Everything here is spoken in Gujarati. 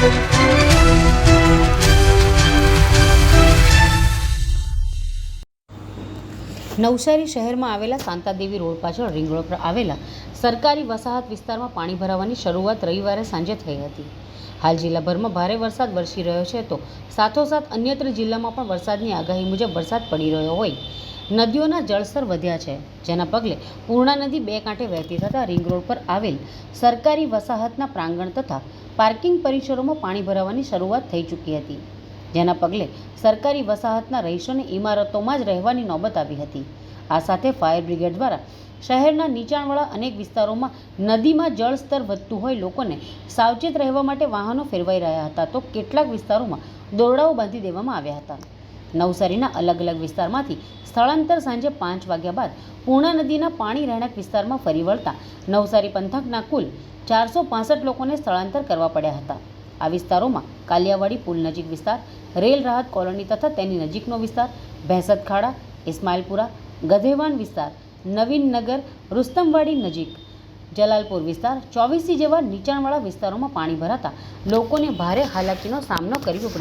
નવસારી શહેરમાં આવેલા શાંતાદેવી રોડ પાછળ રિંગ રોડ પર આવેલા સરકારી વસાહત વિસ્તારમાં પાણી ભરાવાની શરૂઆત રવિવારે સાંજે થઈ હતી. હાલ જિલ્લાભરમાં ભારે વરસાદ વરસી રહ્યો છે તો સાથોસાથ અન્યત્ર જિલ્લામાં પણ વરસાદની આગાહી મુજબ વરસાદ પડી રહ્યો હોય. નદીઓના જળસ્તર વધ્યા છે, જેના પગલે પૂર્ણા નદી બે કાંઠે વહેતી થતાં રિંગ રોડ પર આવેલ સરકારી વસાહતના પ્રાંગણ તથા પાર્કિંગ પરિસરોમાં પાણી ભરાવાની શરૂઆત થઈ ચૂકી હતી, જેના પગલે સરકારી વસાહતના રહીશોને ઇમારતોમાં જ રહેવાની નોબત આવી હતી. આ સાથે ફાયર બ્રિગેડ દ્વારા શહેરના નીચાણવાળા અનેક વિસ્તારોમાં નદીમાં જળસ્તર વધતું હોય લોકોને સાવચેત રહેવા માટે વાહનો ફેરવાઈ રહ્યા હતા, તો કેટલાક વિસ્તારોમાં દોરડાઓ બાંધી દેવામાં આવ્યા હતા. નવસારીના અલગ અલગ વિસ્તારમાંથી સ્થળાંતર સાંજે પાંચ વાગ્યા બાદ પૂર્ણા નદીના પાણી રહેણાંક વિસ્તારમાં ફરી વળતા નવસારી પંથકના કુલ ચારસો પાસઠ લોકોને સ્થળાંતર કરવા પડ્યા હતા. આ વિસ્તારોમાં કાલિયાવાડી પુલ નજીક વિસ્તાર, રેલ રાહત કોલોની તથા તેની નજીકનો વિસ્તાર ભેંસદ ખાડા ઇસ્માઇલપુરા, ગધેવાન વિસ્તાર નવીનનગર રુસ્તમવાડી નજીક, જલાલપુર વિસ્તાર, ચોવીસી જેવા નીચાણવાળા વિસ્તારોમાં પાણી ભરાતા લોકોને ભારે હાલાકીનો સામનો કરવો પડ્યો